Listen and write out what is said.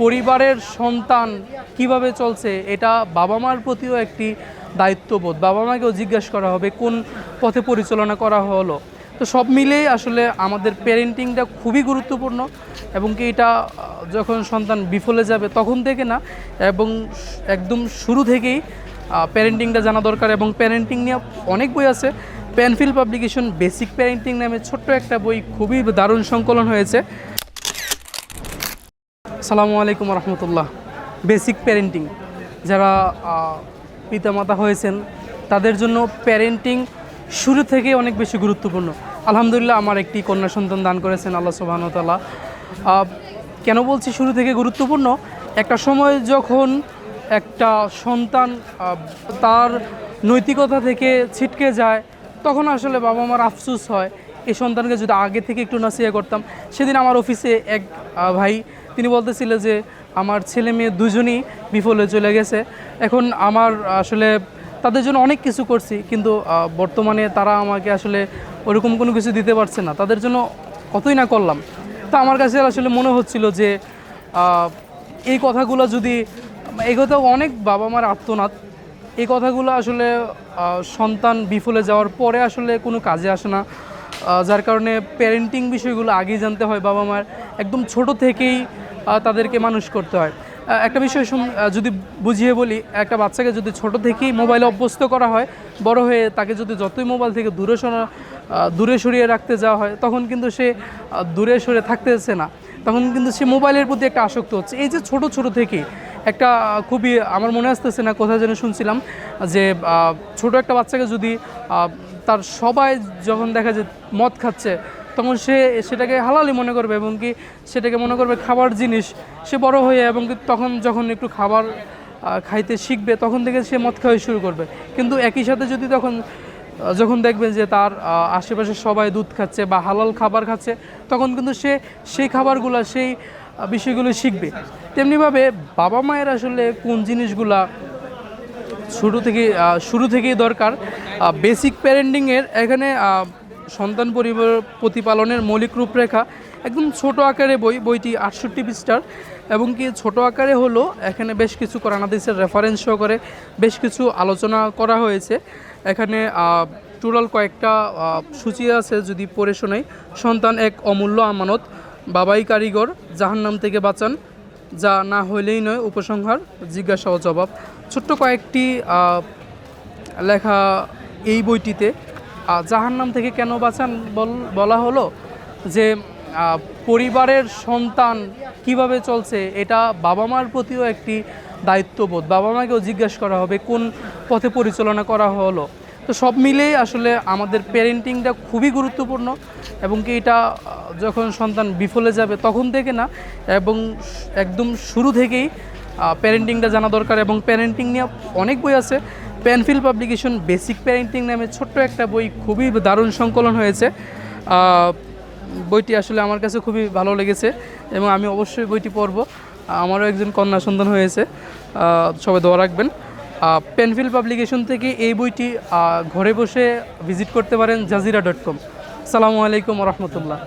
পরিবারের সন্তান কীভাবে চলছে, এটা বাবা মার প্রতিও একটি দায়িত্ববোধ। বাবা মাকেও জিজ্ঞাসা করা হবে, কোন পথে পরিচালনা করা হলো? তো সব মিলেই আসলে আমাদের প্যারেন্টিংটা খুবই গুরুত্বপূর্ণ এবং কি এটা, যখন সন্তান বিফলে যাবে তখন থেকে না, এবং একদম শুরু থেকেই প্যারেন্টিংটা জানা দরকার এবং প্যারেন্টিং নিয়ে অনেক বই আছে। প্যানফিল পাবলিকেশন বেসিক প্যারেন্টিং নামে ছোট্ট একটা বই খুবই দারুণ সংকলন হয়েছে। সালামু আলাইকুম রহমতুল্লাহ। বেসিক প্যারেন্টিং যারা পিতামাতা হয়েছেন, তাদের জন্য প্যারেন্টিং শুরু থেকে অনেক বেশি গুরুত্বপূর্ণ। আলহামদুলিল্লাহ আমার একটি কন্যা সন্তান দান করেছেন আল্লাহ সুবাহতাল্লাহ কেন বলছি শুরু থেকে গুরুত্বপূর্ণ? একটা সময় যখন একটা সন্তান তার নৈতিকতা থেকে ছিটকে যায়, তখন আসলে বাবা মার আফসুস হয়। এই সন্তানকে যদি আগে থেকে একটু নাসিয়া করতাম, সেদিন আমার অফিসে এক ভাই তিনি বলতেছিল যে আমার ছেলে মেয়ে দুজনই বিফলে চলে গেছে। এখন আমার আসলে তাদের জন্য অনেক কিছু করছি, কিন্তু বর্তমানে তারা আমাকে আসলে ওরকম কোনো কিছু দিতে পারছে না। তাদের জন্য কতই না করলাম। তা আমার কাছে আসলে মনে হচ্ছিল যে এই কথাগুলো যদি, এই কথা অনেক বাবা মার আত্মনাদ এই কথাগুলো আসলে সন্তান বিফলে যাওয়ার পরে আসলে কোনো কাজে আসে না। যার কারণে প্যারেন্টিং বিষয়গুলো আগেই জানতে হয় বাবা মার একদম ছোট থেকেই তাদেরকে মানুষ করতে হয়। একটা বিষয় শুন- যদি বুঝিয়ে বলি, একটা বাচ্চাকে যদি ছোট থেকেই মোবাইলে অভ্যস্ত করা হয়, বড় হয়ে তাকে যদি যতই মোবাইল থেকে দূরে সরা দূরে সরিয়ে রাখতে যাওয়া হয়, তখন কিন্তু সে দূরে সরে থাকতেছে না। তখন কিন্তু সে মোবাইলের প্রতি একটা আসক্ত হচ্ছে। এই যে ছোট ছোট থেকেই একটা খুবই আমার মনে আসতেছে না, কোথায় যেন শুনছিলাম যে ছোট একটা বাচ্চাকে যদি তার সবাই যখন দেখা যায় মদ খাচ্ছে তখন সে সেটাকে হালালি মনে করবে এবং কি সেটাকে মনে করবে খাবার জিনিস। সে বড় হয়ে এবং কি তখন যখন একটু খাবার খাইতে শিখবে তখন থেকে সে মদ খাওয়া শুরু করবে। কিন্তু একই সাথে যদি তখন যখন দেখবেন যে তার আশেপাশে সবাই দুধ খাচ্ছে বা হালাল খাবার খাচ্ছে, তখন কিন্তু সে সেই খাবারগুলো, সেই বিষয়গুলো শিখবে। তেমনিভাবে বাবা মায়ের আসলে কোন জিনিসগুলা শুরু থেকে শুরু থেকেই দরকার বেসিক প্যারেন্টিংয়ের এখানে সন্তান পরিবার প্রতিপালনের মৌলিক রূপরেখা, একদম ছোট আকারে বই, বইটি আটষট্টি পৃষ্ঠার, এবং কি ছোট আকারে হলো এখানে বেশ কিছু কোরআন হাদিসের রেফারেন্স সহকারে বেশ কিছু আলোচনা করা হয়েছে। এখানে টুরাল কয়েকটা সূচি আছে যদি পড়ে শোনাই। সন্তান এক অমূল্য আমানত, বাবাই কারিগর, জাহান্নাম থেকে বাঁচান, যা না হইলেই নয় উপসংহার জিজ্ঞাসা ও জবাব। ছোট্ট কয়েকটি লেখা এই বইটিতে জাহান্নাম থেকে কেন বাঁচান বল- বলা হলো? যে পরিবারের সন্তান কীভাবে চলছে, এটা বাবা মার প্রতিও একটি দায়িত্ববোধ। বাবা মাকেও জিজ্ঞাসা করা হবে, কোন পথে পরিচালনা করা হলো? তো সব মিলেই আসলে আমাদের প্যারেন্টিংটা খুবই গুরুত্বপূর্ণ এবং কি এটা যখন সন্তান বিফলে যাবে তখন থেকে না, এবং একদম শুরু থেকেই প্যারেন্টিংটা জানা দরকার এবং প্যারেন্টিং নিয়ে অনেক বই আছে। প্যানফিল পাবলিকেশন বেসিক প্যারেন্টিং নামে ছোট্ট একটা বই খুবই দারুণ সংকলন হয়েছে। বইটি আসলে আমার কাছে খুবই ভালো লেগেছে এবং আমি অবশ্যই বইটি পড়ব। আমারও একজন কন্যা সন্তান হয়েছে সবাই দোয়া রাখবেন। পেনফিল পাবলিকেশন থেকে এই বইটি ঘরে বসে ভিজিট করতে পারেন জাজিরা ডট কম। সালামু আলাইকুম রহমতুল্লাহ।